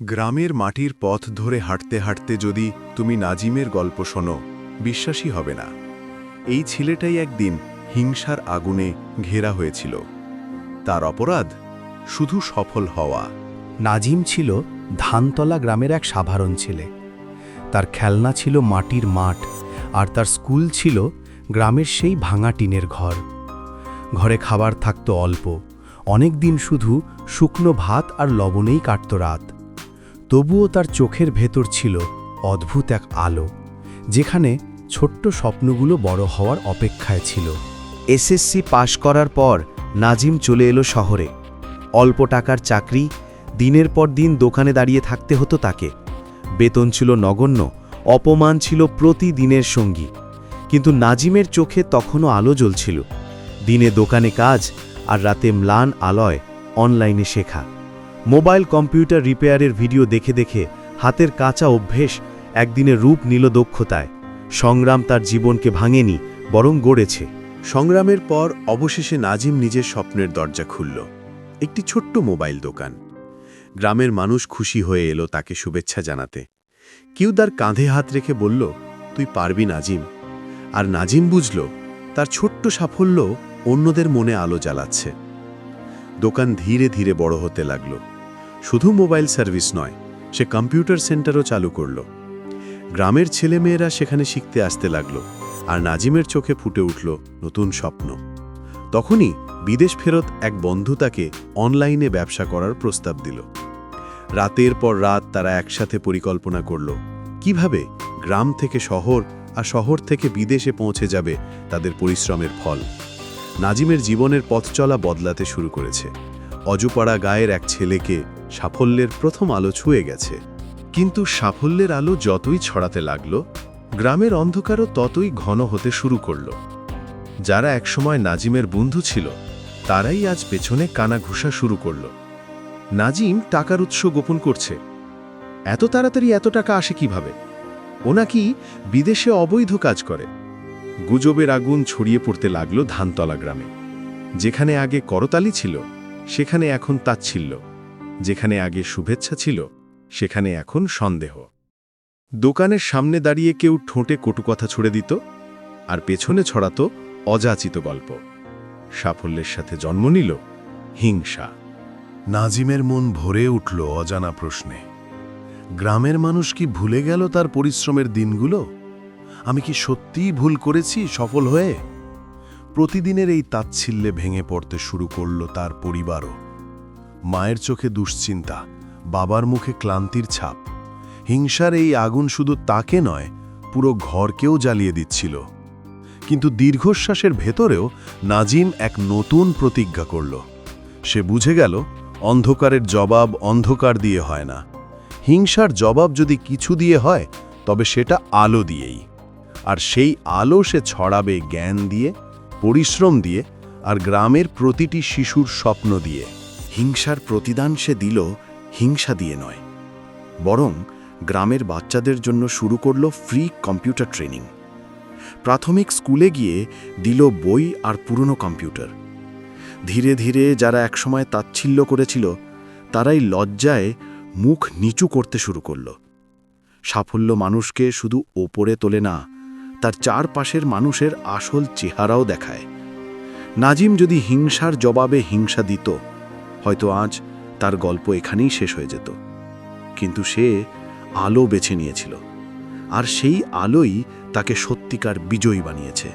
গ্রামের মাটির পথ ধরে হাঁটতে হাঁটতে যদি তুমি নাজিমের গল্প শোনো, বিশ্বাসই হবে না। এই ছেলেটাই একদিন হিংসার আগুনে ঘেরা হয়েছিল। তার অপরাধ শুধু সফল হওয়া। নাজিম ছিল ধানতলা গ্রামের এক সাধারণ ছেলে। তার খেলনা ছিল মাটির মাঠ আর তার স্কুল ছিল গ্রামের সেই ভাঙা টিনের ঘর। ঘরে খাবার থাকত অল্প। অনেক দিন শুধু শুকনো ভাত আর লবণেই কাটত রাত। তবুও তার চোখের ভেতর ছিল অদ্ভুত এক আলো, যেখানে ছোট্ট স্বপ্নগুলো বড় হওয়ার অপেক্ষায় ছিল। এসএসসি পাশ করার পর নাজিম চলে এলো শহরে। অল্প টাকার চাকরি, দিনের পর দিন দোকানে দাঁড়িয়ে থাকতে হতো তাকে। বেতন ছিল নগণ্য, অপমান ছিল প্রতিদিনের সঙ্গী। কিন্তু নাজিমের চোখে তখনও আলো জ্বলছিল। দিনে দোকানে কাজ আর রাতে ম্লান আলয়, অনলাইনে শেখা। মোবাইল কম্পিউটার রিপেয়ারের ভিডিও দেখে দেখে হাতের কাঁচা অভ্যেস একদিনে রূপ নিল দক্ষতায়। সংগ্রাম তার জীবনকে ভাঙেনি, বরং গড়েছে। সংগ্রামের পর অবশেষে নাজিম নিজের স্বপ্নের দরজা খুলল। একটি ছোট্ট মোবাইল দোকান। গ্রামের মানুষ খুশি হয়ে এলো তাকে শুভেচ্ছা জানাতে। কেউ তার কাঁধে হাত রেখে বলল, তুই পারবি নাজিম। আর নাজিম বুঝল, তার ছোট্ট সাফল্য অন্যদের মনে আলো জ্বালাচ্ছে। দোকান ধীরে ধীরে বড় হতে লাগল। শুধু মোবাইল সার্ভিস নয়, সে কম্পিউটার সেন্টারও চালু করল। গ্রামের ছেলেমেয়েরা সেখানে শিখতে আসতে লাগল আর নাজিমের চোখে ফুটে উঠল নতুন স্বপ্ন। তখনই বিদেশ ফেরত এক বন্ধু তাকে অনলাইনে ব্যবসা করার প্রস্তাব দিল। রাতের পর রাত তারা একসাথে পরিকল্পনা করল, কীভাবে গ্রাম থেকে শহর আর শহর থেকে বিদেশে পৌঁছে যাবে তাদের পরিশ্রমের ফল। নাজিমের জীবনের পথ চলা বদলাতে শুরু করেছে। অজুপাড়া গায়ের এক ছেলেকে সাফল্যের প্রথম আলো ছুঁয়ে গেছে। কিন্তু সাফল্যের আলো যতই ছড়াতে লাগল, গ্রামের অন্ধকারও ততই ঘন হতে শুরু করল। যারা একসময় নাজিমের বন্ধু ছিল, তারাই আজ পেছনে কানা ঘুষা শুরু করল। নাজিম টাকার উৎস গোপন করছে। এত তাড়াতাড়ি এত টাকা আসে কীভাবে? ও নাকি বিদেশে অবৈধ কাজ করে। গুজবের আগুন ছড়িয়ে পড়তে লাগল ধানতলা গ্রামে, যেখানে আগে করতালি ছিল। সেখানে এখন তাচ্ছিল্য। যেখানে আগে শুভেচ্ছা ছিল, সেখানে এখন সন্দেহ। দোকানের সামনে দাঁড়িয়ে কেউ ঠোঁটে কটু কথা ছুড়ে দিত, আর পেছনে ছড়াতো অযাচিত গল্প। সাফল্যের সাথে জন্ম নিল হিংসা। নাজিমের মন ভরে উঠল অজানা প্রশ্নে, গ্রামের মানুষ কি ভুলে গেল তার পরিশ্রমের দিনগুলো? আমি কি সত্যিই ভুল করেছি সফল হয়ে? প্রতিদিনের এই তাচ্ছিল্যে ভেঙে পড়তে শুরু করল তার পরিবারও। মায়ের চোখে দুশ্চিন্তা, বাবার মুখে ক্লান্তির ছাপ। হিংসার এই আগুন শুধু তাকে নয়, পুরো ঘরকেও জ্বালিয়ে দিচ্ছিল। কিন্তু দীর্ঘশ্বাসের ভেতরেও নাজিম এক নতুন প্রতিজ্ঞা করল। সে বুঝে গেল, অন্ধকারের জবাব অন্ধকার দিয়ে হয় না। হিংসার জবাব যদি কিছু দিয়ে হয়, তবে সেটা আলো দিয়েই। আর সেই আলো সে ছড়াবে জ্ঞান দিয়ে পরিশ্রম দিয়ে আর গ্রামের প্রতিটি শিশুর স্বপ্ন দিয়ে। হিংসার প্রতিদান সে দিল হিংসা দিয়ে নয়। বরং গ্রামের বাচ্চাদের জন্য শুরু করল ফ্রি কম্পিউটার ট্রেনিং। প্রাথমিক স্কুলে গিয়ে দিল বই আর পুরনো কম্পিউটার। ধীরে ধীরে যারা একসময় তাচ্ছিল্য করেছিল, তারাই লজ্জায় মুখ নিচু করতে শুরু করল। সাফল্য মানুষকে শুধু ওপরে তোলে না তার চারপাশের মানুষের আসল চেহারাও দেখায়। নাজিম যদি হিংসার জবাবে হিংসা দিত, হয়তো আজ তার গল্প এখানেই শেষ হয়ে যেত। কিন্তু সে আলো বেছে নিয়েছিল, আর সেই আলোই তাকে সত্যিকার বিজয়ী বানিয়েছে।